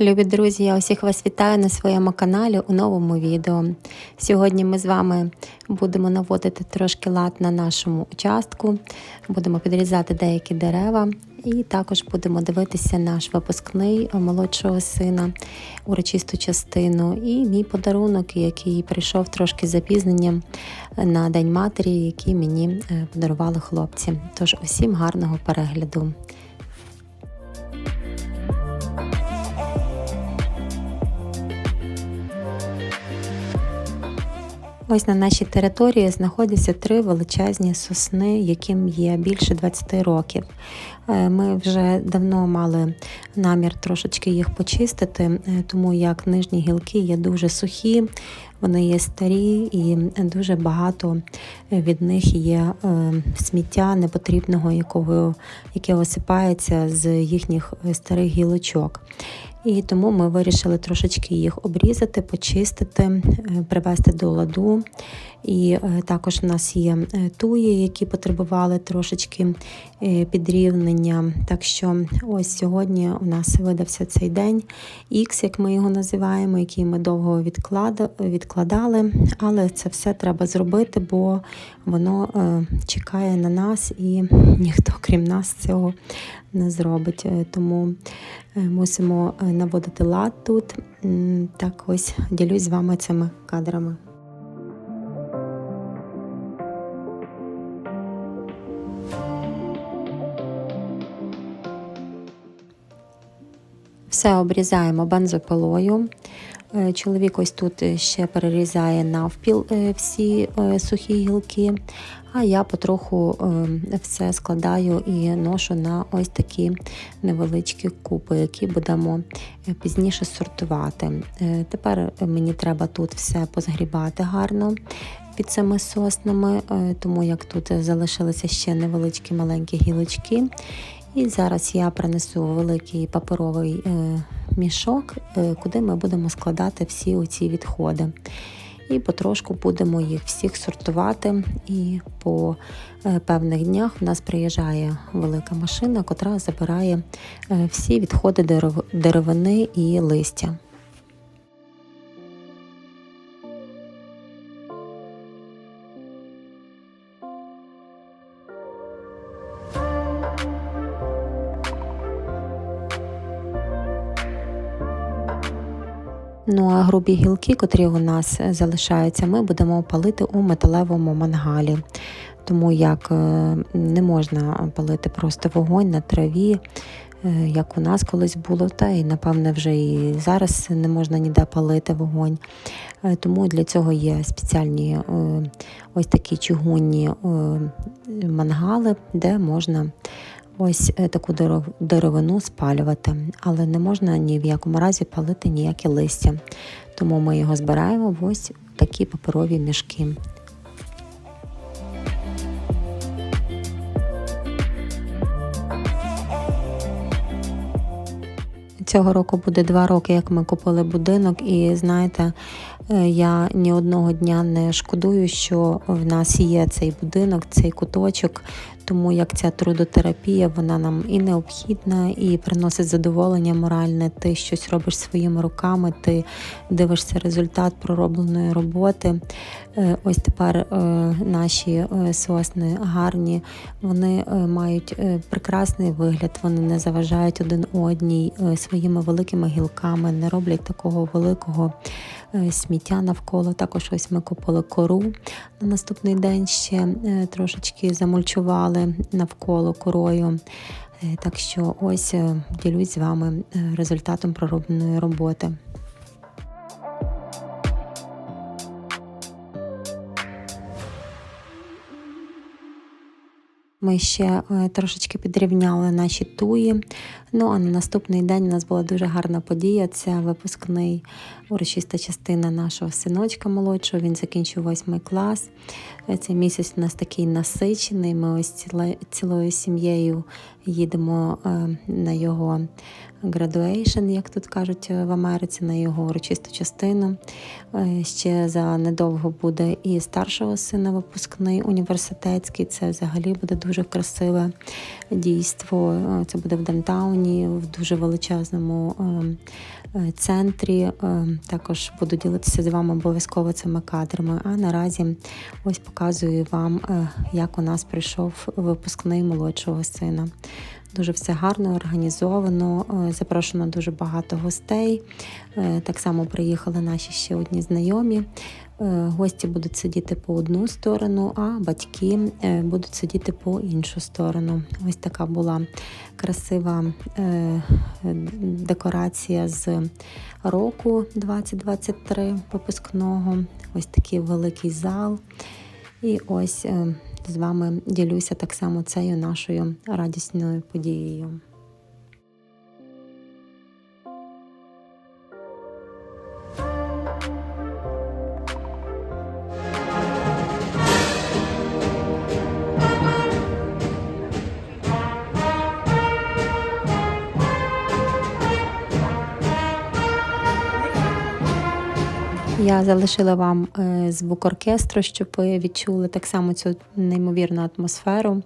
Любі друзі, я усіх вас вітаю на своєму каналі у новому відео. Сьогодні ми з вами будемо наводити трошки лад на нашому участку, будемо підрізати деякі дерева і також будемо дивитися наш випускний молодшого сина, урочисту частину і мій подарунок, який прийшов трошки запізненням на День матері, який мені е, подарували хлопці. Тож усім гарного перегляду. Ось на нашій території знаходяться три величезні сосни, яким є більше 20 років. Е, Ми вже давно мали намір трошечки їх почистити, е, тому як нижні гілки є дуже сухі, вони є старі і дуже багато від них є е, сміття непотрібного, якого, яке осипається з їхніх старих гілочок. І тому ми вирішили трошечки їх обрізати, почистити, е, привести до ладу. І е, також у нас є е, туї, які потребували трошечки підрівнення. Так що ось сьогодні у нас видався цей день X, як ми його називаємо, який ми довго відкладали. Але це все треба зробити, бо воно чекає на нас і ніхто крім нас цього не зробить. Тому мусимо наводити лад тут. Так ось ділюсь з вами цими кадрами. Все обрізаємо бензопилою. Чоловік ось тут ще перерізає навпіл всі сухі гілки, а я потроху все складаю і ношу на ось такі невеличкі купи, які будемо пізніше сортувати. Тепер мені треба тут все позгрібати гарно. Під цими соснами, тому як тут залишилися ще невеличкі маленькі гілочки. І зараз я принесу великий паперовий мішок, куди ми будемо складати всі оці відходи. І потрошку будемо їх всіх сортувати. І по певних днях в нас приїжджає велика машина, котра забирає всі відходи деревини і листя. Ну а грубі гілки, котрі у нас залишаються, ми будемо палити у металевому мангалі, тому як не можна палити просто вогонь на траві, як у нас колись було, та і напевне вже і зараз не можна ніде палити вогонь. Тому для цього є спеціальні ось такі чугунні мангали, де можна ось таку деревину спалювати, але не можна ні в якому разі палити ніяке листя. Тому ми його збираємо в ось такі паперові мішки. Цього року буде два роки, як ми купили будинок, і знаєте, я ні одного дня не шкодую, що в нас є цей будинок, цей куточок, тому як ця трудотерапія вона нам і необхідна, і приносить задоволення моральне. Ти щось робиш своїми руками, ти дивишся результат проробленої роботи. Ось тепер наші сосни гарні, вони мають прекрасний вигляд, вони не заважають один одній своїми великими гілками, не роблять такого великого сміття навколо. Також ось ми купили кору на наступний день ще трошечки замульчували навколо корою. Так що ось ділюсь з вами результатом проробленої роботи. Ми ще трошечки підрівняли наші туї. Ну а на наступний день у нас була дуже гарна подія. Це випускний урочиста частина нашого синочка молодшого. Він закінчив восьмий клас. Цей місяць у нас такий насичений. Ми ось цілою сім'єю їдемо е, на його graduation, як тут кажуть в Америці, на його урочисту частину. Е, Ще за недовго буде і старшого сина випускний університетський. Це взагалі буде дуже красиве дійство. Е, Це буде в Дантауні, в дуже величезному е, е, центрі. Е, Також буду ділитися з вами обов'язково цими кадрами. А наразі ось показую вам, е, як у нас прийшов випускний молодшого сина. Дуже все гарно організовано. е, Запрошено дуже багато гостей. Е, Так само приїхали наші ще одні знайомі. Е, Гості будуть сидіти по одну сторону, а батьки будуть сидіти по іншу сторону. Ось така була красива декорація з року 2023 випускного. Ось такий великий зал. І ось з вами ділюся так само цією нашою радісною подією. Я залишила вам е, звук оркестру, щоб ви відчули так само цю неймовірну атмосферу.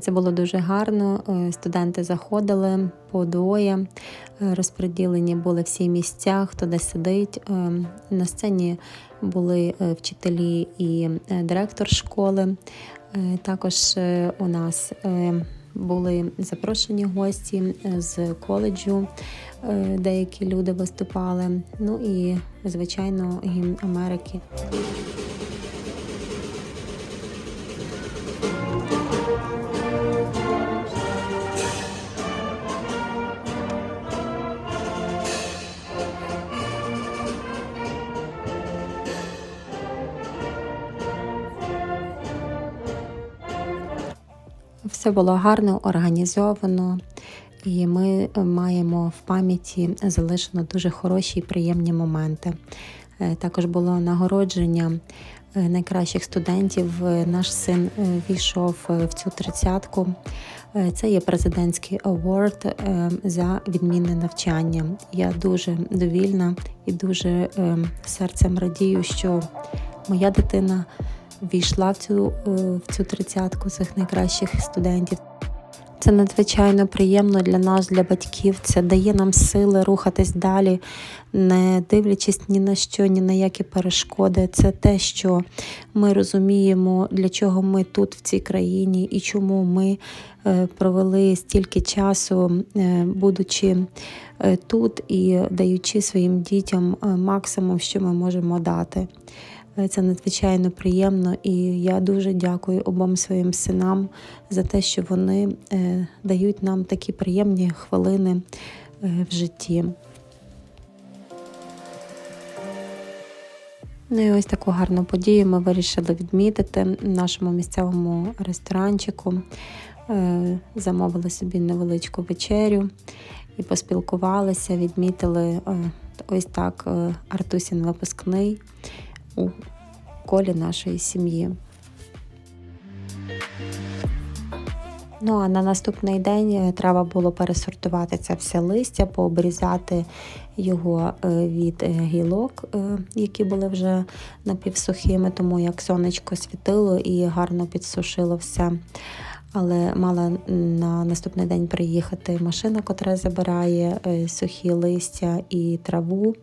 Це було дуже гарно. Е, Студенти заходили по двоє, е, розподілені були всі місця, хто де сидить. На сцені були вчителі і директор школи. Також у нас були запрошені гості е, з коледжу, е, деякі люди виступали. Ну і, звичайно, гімн Америки. Все було гарно організовано, і ми е, маємо в пам'яті залишено дуже хороші і приємні моменти. Е, Також було нагородження е, найкращих студентів. Наш син війшов в цю тридцятку. Це є президентський аворд за відмінне навчання. Я дуже довільна і дуже е, серцем радію, що моя дитина війшла в цю, е, в цю тридцятку цих найкращих студентів. Це надзвичайно приємно для нас, для батьків. Це дає нам сили рухатись далі, не дивлячись ні на що, ні на які перешкоди. Це те, що ми розуміємо, для чого ми тут, в цій країні, і чому ми провели стільки часу, е, будучи е, тут і даючи своїм дітям е, максимум, що ми можемо дати. Е, Це надзвичайно приємно, і я дуже дякую обом своїм синам за те, що вони е, дають нам такі приємні хвилини е, в житті. Ну і ось таку гарну подію ми вирішили відмітити в нашому місцевому ресторанчику. Е, Замовили собі невеличку вечерю і поспілкувалися, відмітили е, ось так е, Артусін випускний у колі нашої сім'ї. Ну а на наступний день треба було пересортувати це все листя, пообрізати його від гілок, які були вже напівсухими, тому як сонечко світило і гарно підсушило все. Але мала на наступний день приїхати машина, котра забирає е, сухі листя і траву.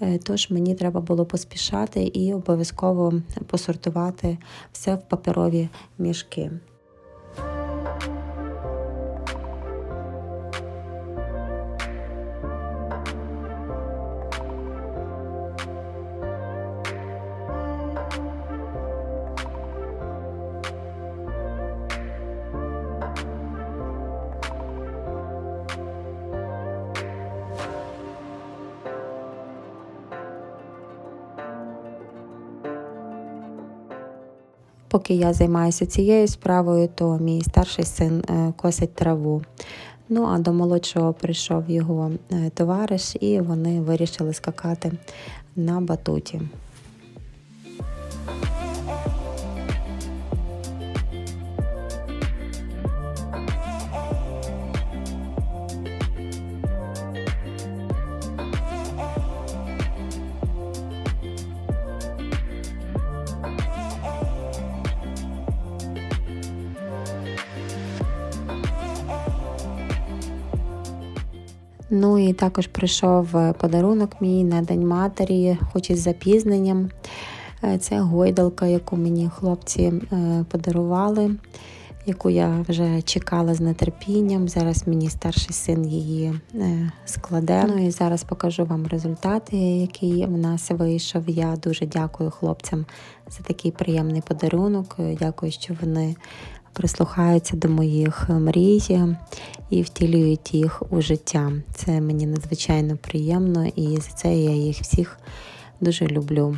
Е, Тож мені треба було поспішати і обов'язково посортувати все в паперові мішки. Поки я займаюся цією справою, то мій старший син е, косить траву. Ну а до молодшого прийшов його е, товариш, і вони вирішили скакати на батуті. Ну і також прийшов е, подарунок мій на День матері, хоч із запізненням. Е, Це гойдалка, яку мені хлопці е, подарували, яку я вже чекала з нетерпінням. Зараз мені старший син її складе. Ну і зараз покажу вам результат, який в нас вийшов. Я дуже дякую хлопцям за такий приємний подарунок. Дякую, що вони прислухаються до моїх мрій і втілюють їх у життя. Це мені надзвичайно приємно, і за це я їх всіх дуже люблю.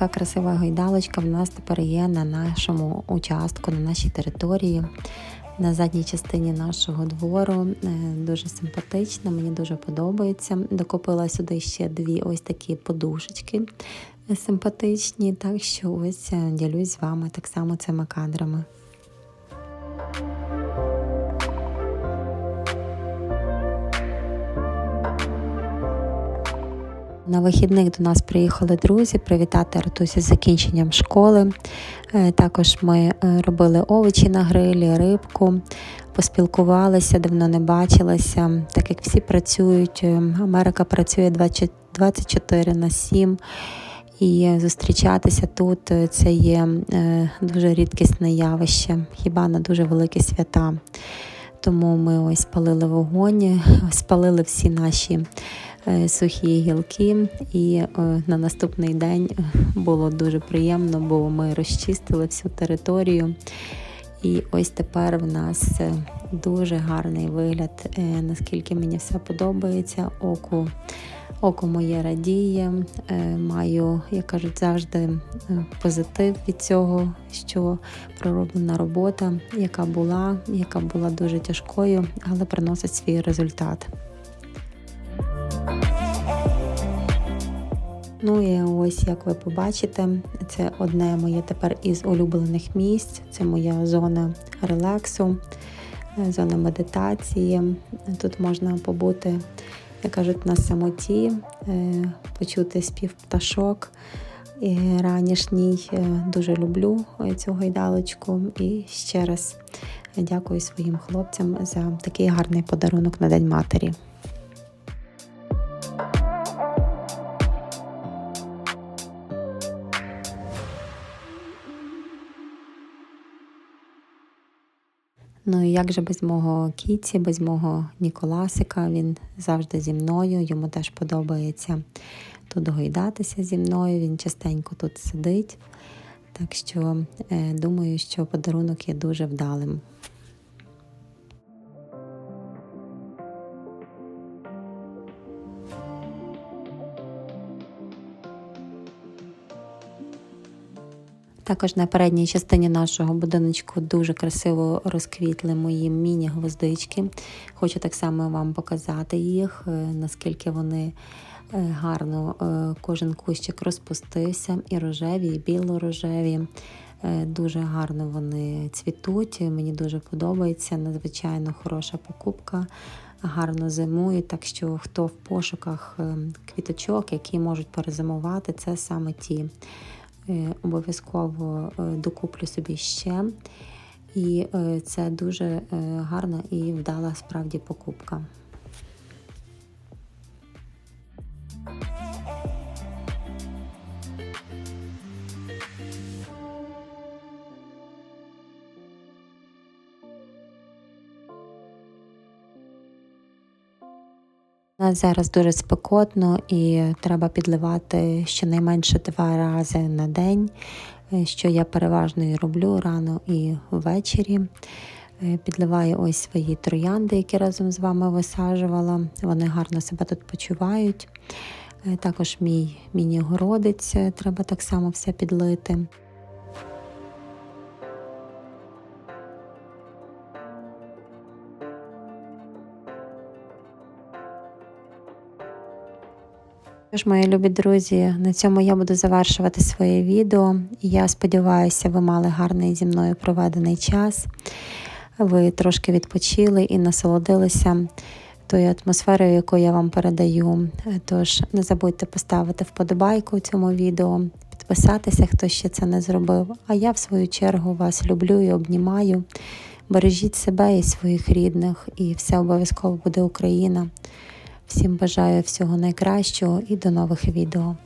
Така красива гойдалочка в нас тепер є на нашому участку, на нашій території, на задній частині нашого двору. Е, Дуже симпатична, мені дуже подобається. Докупила сюди ще дві ось такі подушечки симпатичні, так що ось е, ділюсь з вами так само цими кадрами. На вихідних до нас приїхали друзі привітати Артусі з закінченням школи. Е, Також ми е, робили овочі на грилі, рибку, поспілкувалися, давно не бачилися. Так як всі працюють, е, Америка працює 24 на 7. І зустрічатися тут це є дуже рідкісне явище, хіба на дуже великі свята. Тому ми ось спалили вогонь, спалили всі наші сухі гілки, і е, на наступний день було дуже приємно, бо ми розчистили всю територію. І ось тепер в нас е, дуже гарний вигляд, е, наскільки мені все подобається. Оку, око моє радіє, е, маю, як кажуть, завжди е, позитив від цього, що пророблена робота, яка була, яка була дуже тяжкою, але приносить свій результат. Ну і ось як ви побачите, це одне моє тепер із улюблених місць. Це моя зона релаксу, е, зона медитації. Тут можна побути, як кажуть, на самоті, е, почути спів пташок. І ранішній Е, дуже люблю цю гайдалочку. І ще раз дякую своїм хлопцям за такий гарний подарунок на День матері. Ну і як же без мого кіці, без мого Ніколасика, він завжди зі мною, йому теж подобається тут гойдатися зі мною, він частенько тут сидить. Так що е, думаю, що подарунок є дуже вдалим. Також на передній частині нашого будиночку дуже красиво розквітли мої міні-гвоздички. Хочу так само вам показати їх, е, наскільки вони е, гарно е, кожен кущик розпустився, і рожеві, і біло-рожеві. Дуже гарно вони цвітуть. Мені дуже подобається. Надзвичайно хороша покупка. Гарно зимують, так що хто в пошуках е, квіточок, які можуть перезимувати, це саме ті. Е, Обов'язково е, докуплю собі ще. І е, це дуже гарна і вдала справді покупка. Нас зараз дуже спекотно і треба підливати щонайменше два рази на день, е, що я переважно і роблю рано і ввечері. Е, Підливаю ось свої троянди, які разом з вами висаджувала. Вони гарно себе тут почувають. Е, Також мій міні-городець треба так само все підлити. Тож, мої любі друзі, на цьому я буду завершувати своє відео. Я сподіваюся, ви мали гарний зі мною проведений час. Ви трошки відпочили і насолодилися тою атмосферою, яку я вам передаю. Тож не забудьте поставити вподобайку цьому відео, підписатися, хто ще це не зробив. А я, в свою чергу, вас люблю і обнімаю. Бережіть себе і своїх рідних, і все обов'язково буде Україна. Всім бажаю всього найкращого і до нових відео.